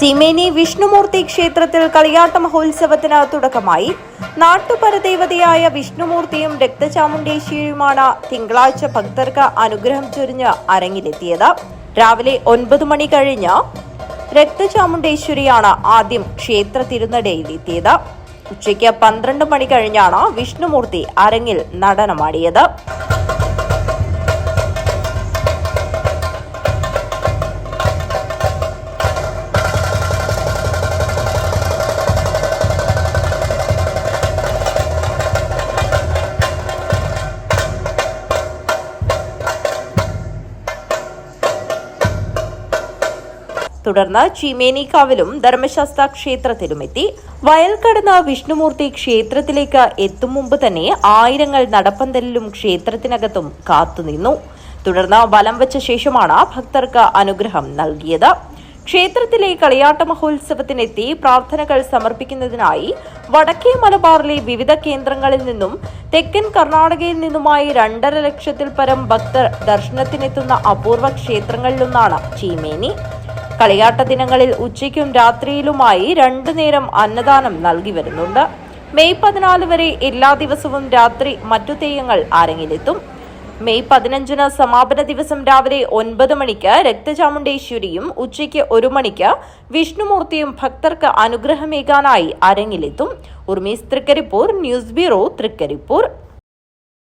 ചീമേനി വിഷ്ണുമൂർത്തി ക്ഷേത്രത്തിൽ കളിയാട്ട മഹോത്സവത്തിന് തുടക്കമായി. നാട്ടുപരദേവതയായ വിഷ്ണുമൂർത്തിയും രക്തചാമുണ്ടേശ്വരിയുമാണ് തിങ്കളാഴ്ച ഭക്തർക്ക് അനുഗ്രഹം ചൊരിഞ്ഞ് അരങ്ങിലെത്തിയത്. രാവിലെ ഒൻപത് മണി കഴിഞ്ഞ് രക്തചാമുണ്ടേശ്വരിയാണ് ആദ്യം ക്ഷേത്ര തിരുനടയിലെത്തിയത്. ഉച്ചയ്ക്ക് പന്ത്രണ്ട് മണി കഴിഞ്ഞാണ് വിഷ്ണുമൂർത്തി അരങ്ങിൽ നടനമാടിയത്. തുടർന്ന് ചീമേനിക്കാവിലും ധർമ്മശാസ്ത്ര ക്ഷേത്രത്തിലുമെത്തി വയൽ കടന്ന വിഷ്ണുമൂർത്തി ക്ഷേത്രത്തിലേക്ക് എത്തും മുമ്പ് തന്നെ ആയിരങ്ങൾ നടപ്പന്തലിലും ക്ഷേത്രത്തിനകത്തും കാത്തുനിന്നു തുടർന്ന് വലം വെച്ച ശേഷമാണ് ഭക്തർക്ക് അനുഗ്രഹം നൽകിയത്. ക്ഷേത്രത്തിലെ കളിയാട്ട മഹോത്സവത്തിനെത്തി പ്രാർത്ഥനകൾ സമർപ്പിക്കുന്നതിനായി വടക്കേ മലബാറിലെ വിവിധ കേന്ദ്രങ്ങളിൽ നിന്നും തെക്കൻ കർണാടകയിൽ നിന്നുമായി രണ്ടര ലക്ഷത്തിൽ പരം ഭക്തർ ദർശനത്തിനെത്തുന്ന അപൂർവ ക്ഷേത്രങ്ങളിലൊന്നാണ് ചീമേനി. കളിയാട്ട ദിനങ്ങളിൽ ഉച്ചയ്ക്കും രാത്രിയിലുമായി രണ്ടു നേരം അന്നദാനം നൽകി വരുന്നുണ്ട്. മെയ് പതിനാല് വരെ എല്ലാ ദിവസവും രാത്രി മറ്റു തെയ്യങ്ങൾ അരങ്ങിലെത്തും. മെയ് പതിനഞ്ചിന് സമാപന ദിവസം രാവിലെ ഒൻപത് മണിക്ക് രക്തചാമുണ്ടേശ്വരിയും ഉച്ചയ്ക്ക് ഒരു മണിക്ക് വിഷ്ണുമൂർത്തിയും ഭക്തർക്ക് അനുഗ്രഹമേകാനായി അരങ്ങിലെത്തും. ഉർമീസ് തൃക്കരിപ്പൂർ ന്യൂസ് ബ്യൂറോ തൃക്കരിപ്പൂർ.